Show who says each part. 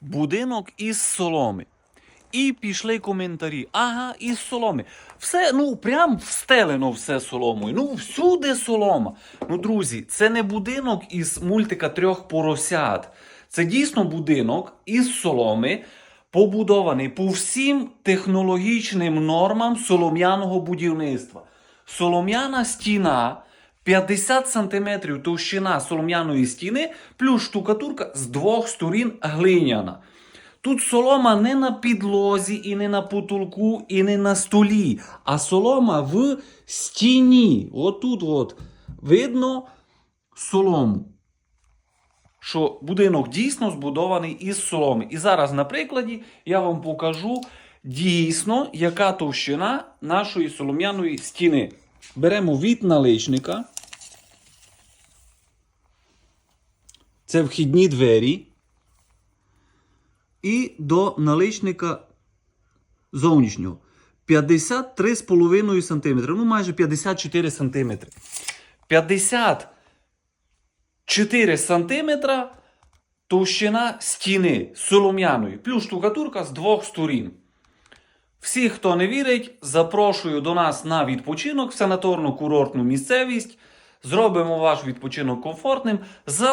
Speaker 1: будинок із соломи. І пішли коментарі. Ага, із соломи. Все, ну прям встелено все соломою. Ну, всюди солома. Ну, друзі, це не будинок із мультика трьох поросят. Це дійсно будинок із соломи, побудований по всім технологічним нормам солом'яного будівництва. Солом'яна стіна 50 см товщина солом'яної стіни, плюс штукатурка з двох сторін глиняна. Тут солома не на підлозі, і не на потолку, і не на столі, а солома в стіні. Отут от видно солому. Що будинок дійсно збудований із соломи. І зараз на прикладі я вам покажу дійсно, яка товщина нашої солом'яної стіни. Беремо від наличника. Це вхідні двері. І до наличника зовнішнього. 53,5 см. Ну, майже 54 см. 54 см товщина стіни солом'яної, плюс штукатурка з двох сторін. Всі, хто не вірить, запрошую до нас на відпочинок в санаторно-курортну місцевість. Зробимо ваш відпочинок комфортним.